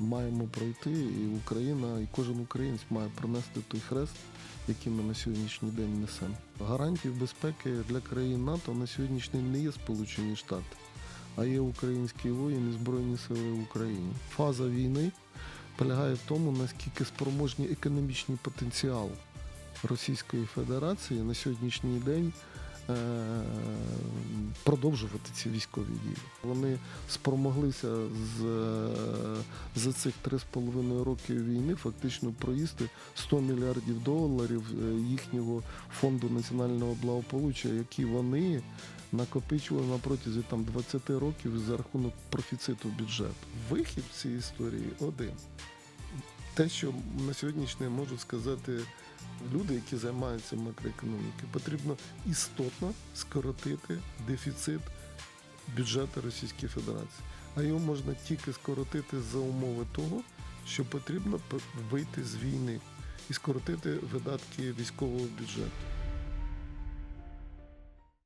маємо пройти, і Україна, і кожен українець має пронести той хрест, який ми на сьогоднішній день несемо. Гарантів безпеки для країн НАТО на сьогоднішній день не є Сполучені Штати, а є українські воїни, Збройні Сили України. Фаза війни полягає в тому, наскільки спроможні економічний потенціал Російської Федерації на сьогоднішній день е, продовжувати ці військові дії. Вони спромоглися з, е, за цих 3,5 років війни фактично проїсти 100 мільярдів доларів е, їхнього фонду національного благополуччя, які вони накопичували на протязі там 20 років за рахунок профіциту бюджету. Вихід цій історії один. Те, що на сьогоднішній день можу сказати люди, які займаються макроекономікою, потрібно істотно скоротити дефіцит бюджету Російської Федерації. А його можна тільки скоротити за умови того, що потрібно вийти з війни і скоротити видатки військового бюджету.